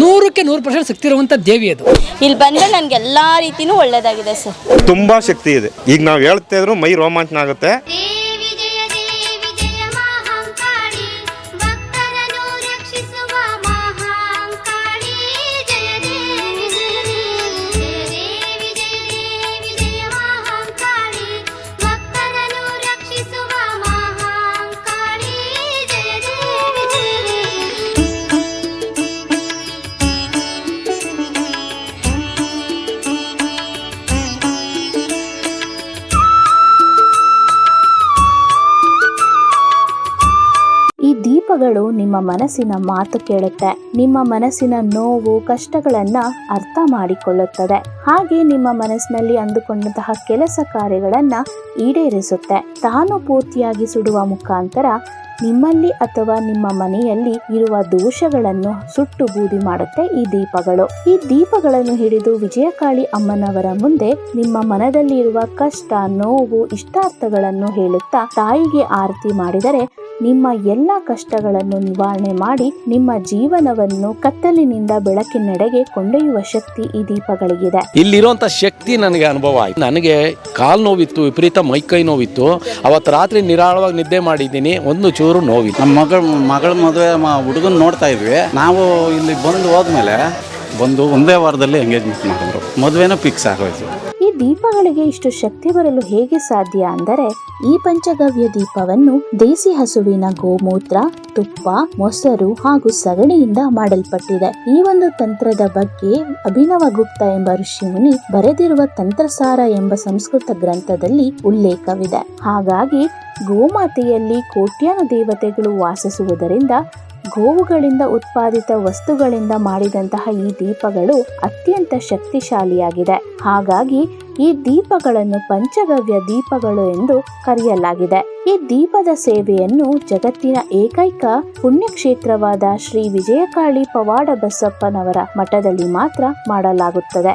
ನೂರಕ್ಕೆ ನೂರು ಪರ್ಸೆಂಟ್ ಶಕ್ತಿ ಇರುವಂತ ದೇವಿ ಅದು. ಇಲ್ಲಿ ಬಂದ್ರೆ ನನಗೆ ಎಲ್ಲಾ ರೀತಿನೂ ಒಳ್ಳೇದಾಗಿದೆ ಸರ್. ತುಂಬಾ ಶಕ್ತಿ ಇದೆ. ಈಗ ನಾವು ಹೇಳ್ತಾ ಇದ್ರು ಮೈ ರೋಮಾಂಚನ ಆಗುತ್ತೆ. ದೀಪಗಳು ನಿಮ್ಮ ಮನಸ್ಸಿನ ಮಾತು ಕೇಳುತ್ತೆ. ನಿಮ್ಮ ಮನಸ್ಸಿನ ನೋವು, ಕಷ್ಟಗಳನ್ನ ಅರ್ಥ ಮಾಡಿಕೊಳ್ಳುತ್ತದೆ. ಹಾಗೆ ನಿಮ್ಮ ಮನಸ್ಸಿನಲ್ಲಿ ಅಂದುಕೊಂಡಂತಹ ಕೆಲಸ ಕಾರ್ಯಗಳನ್ನ ಈಡೇರಿಸುತ್ತೆ. ತಾನು ಪೂರ್ತಿಯಾಗಿ ಸುಡುವ ಮುಖಾಂತರ ನಿಮ್ಮಲ್ಲಿ ಅಥವಾ ನಿಮ್ಮ ಮನೆಯಲ್ಲಿ ಇರುವ ದೋಷಗಳನ್ನು ಸುಟ್ಟು ಬೂದಿ ಮಾಡುತ್ತೆ ಈ ದೀಪಗಳು. ಈ ದೀಪಗಳನ್ನು ಹಿಡಿದು ವಿಜಯಕಾಳಿ ಅಮ್ಮನವರ ಮುಂದೆ ನಿಮ್ಮ ಮನದಲ್ಲಿ ಇರುವ ಕಷ್ಟ, ನೋವು, ಇಷ್ಟಾರ್ಥಗಳನ್ನು ಹೇಳುತ್ತಾ ತಾಯಿಗೆ ಆರತಿ ಮಾಡಿದರೆ ನಿಮ್ಮ ಎಲ್ಲ ಕಷ್ಟಗಳನ್ನು ನಿವಾರಣೆ ಮಾಡಿ ನಿಮ್ಮ ಜೀವನವನ್ನು ಕತ್ತಲಿನಿಂದ ಬೆಳಕಿನೆಡೆಗೆ ಕೊಂಡೊಯ್ಯುವ ಶಕ್ತಿ ಈ ದೀಪಗಳಿಗಿದೆ. ಇಲ್ಲಿರುವಂತ ಶಕ್ತಿ ನನಗೆ ಅನುಭವ ಆಯ್ತು. ನನಗೆ ಕಾಲು ನೋವಿತ್ತು ವಿಪರೀತ ಮೈಕೈ ನೋವಿತ್ತು. ಅವತ್ತು ರಾತ್ರಿ ನಿರಾಳವಾಗಿ ನಿದ್ದೆ ಮಾಡಿದ್ದೀನಿ. ಒಂದು ಚೂರು ನೋವಿತ್ತು. ನಮ್ಮ ಮಗಳ ಮಗಳ ಮದುವೆ ಹುಡುಗನ್ ನೋಡ್ತಾ ಇದ್ವಿ. ನಾವು ಇಲ್ಲಿ ಬಂದು ಹೋದ್ಮೇಲೆ ಬಂದು ಒಂದೇ ವಾರದಲ್ಲಿ ಎಂಗೇಜ್ಮೆಂಟ್ ಮಾಡಿದ್ರು. ಮದುವೆನೂ ಫಿಕ್ಸ್ ಆಗೋಯ್ತು. ದೀಪಗಳಿಗೆ ಇಷ್ಟು ಶಕ್ತಿ ಬರಲು ಹೇಗೆ ಸಾಧ್ಯ ಅಂದರೆ ಈ ಪಂಚಗವ್ಯ ದೀಪವನ್ನು ದೇಸಿ ಹಸುವಿನ ಗೋಮೂತ್ರ, ತುಪ್ಪ, ಮೊಸರು ಹಾಗೂ ಸಗಣಿಯಿಂದ ಮಾಡಲ್ಪಟ್ಟಿದೆ. ಈ ಒಂದು ತಂತ್ರದ ಬಗ್ಗೆ ಅಭಿನವ ಗುಪ್ತ ಎಂಬ ಋಷಿಮುನಿ ಬರೆದಿರುವ ತಂತ್ರಸಾರ ಎಂಬ ಸಂಸ್ಕೃತ ಗ್ರಂಥದಲ್ಲಿ ಉಲ್ಲೇಖವಿದೆ. ಹಾಗಾಗಿ ಗೋಮಾತೆಯಲ್ಲಿ ಕೋಟ್ಯಾನು ದೇವತೆಗಳು ವಾಸಿಸುವುದರಿಂದ ಗೋವುಗಳಿಂದ ಉತ್ಪಾದಿತ ವಸ್ತುಗಳಿಂದ ಮಾಡಿದಂತಹ ಈ ದೀಪಗಳು ಅತ್ಯಂತ ಶಕ್ತಿಶಾಲಿಯಾಗಿದೆ. ಹಾಗಾಗಿ ಈ ದೀಪಗಳನ್ನು ಪಂಚಗವ್ಯ ದೀಪಗಳು ಎಂದು ಕರೆಯಲಾಗಿದೆ. ಈ ದೀಪದ ಸೇವೆಯನ್ನು ಜಗತ್ತಿನ ಏಕೈಕ ಪುಣ್ಯಕ್ಷೇತ್ರವಾದ ಶ್ರೀ ವಿಜಯಕಾಳಿ ಪವಾಡ ಬಸಪ್ಪನವರ ಮಠದಲ್ಲಿ ಮಾತ್ರ ಮಾಡಲಾಗುತ್ತದೆ.